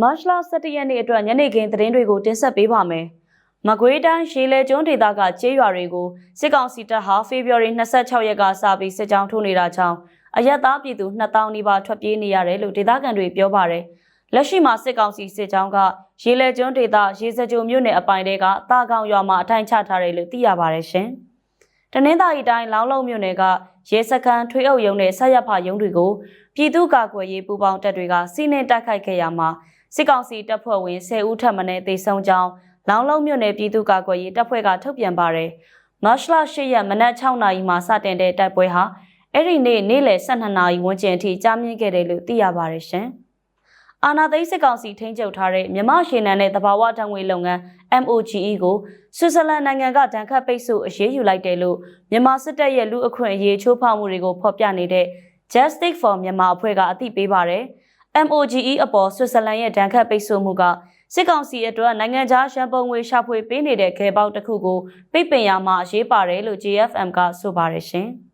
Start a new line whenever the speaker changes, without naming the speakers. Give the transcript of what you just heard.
မတ်လ17ရက်နေ့အတွက်ညနေခင်းသတင်းတွေကိုတင်ဆက်ပေးပါမယ်။မကွေးတိုင်းရေလေကျွန်းဒေသကကျေးရွာတွေကိုစစ်ကောင်စီတပ်ဟာဖေဖော်ဝါရီ26ရက်ကစပြီးစစ်ကြောင်းထိုးနေတာကြောင့်အရက်သားပြည်သူ2000နီးပါးထွက်ပြေးနေရတယ်လို့ဒေသခံတွေပြောပါတယ်။လက်ရှိမှာစစ်ကောင်စီစစ်ကြောင်းကရေလေကျွန်းဒေသရေစကြိုမြို့နယ်အပိုင်တွေကတာကောင်ရွာမှာအထိုင်ချထားတယ်လို့သိရပါတယ်ရှင်။တနင်္သာရီတိုင်းလောင်းလုံးမြို့နယ်ကရဲစခန်းထွေးအုပ်ရုံနဲ့ဆက်ရက်ဖရုံးတွေကိုပြည်သူ့ကာကွယ်ရေးပူးပေါင်းတပ်တွေကစီးနှင်းတိုက်ခိုက်ခဲ့ရမှာ စစ်ကောင်စီတပ်ဖွဲ့ဝင်10ဦးထပ်မံတေဆုံးကြောင်းလောင်းလုံးမြို့နယ်ပြည်သူ့ကာကွယ်ရေးတပ်ဖွဲ့ကထုတ်ပြန်ပါတယ်။မတ်လ10ရက်မနက်6နာရီမှာစတင်တဲ့တိုက်ပွဲဟာအဲ့ဒီနေ့နေ့လယ်12နာရီဝန်းကျင်အထိကြာမြင့်ခဲ့တယ်လို့သိရပါတယ်ရှင်။အာနာသိန်းစစ်ကောင်စီထိန်းချုပ်ထားတဲ့မြမရှေနံနဲ့တဘာဝတံငွေလုပ်ငန်း MOGE ကိုဆွစ်ဇာလန်နိုင်ငံကဒဏ်ခတ်ပိတ်ဆို့အရေးယူလိုက်တယ်လို့မြန်မာစစ်တပ်ရဲ့လူအခွင့်အရေးချိုးဖောက်မှုတွေကိုဖော်ပြနေတဲ့ Justice for Myanmar အဖွဲ့ကအသိပေးပါတယ်။ MOGE အပေါ်ဆွစ်ဇာလန်ရဲ့ဒဏ်ခတ်ပိတ်ဆို့မှုကစစ်ကောင်စီအတွက်နိုင်ငံခြားရန်ပုံငွေရှာဖွေပေးနေတဲ့ခဲပေါက်တစ်ခုကိုပိတ်ပင်ရမှာအရေးပါတယ်လို့ JFM ကဆိုပါတယ်ရှင်။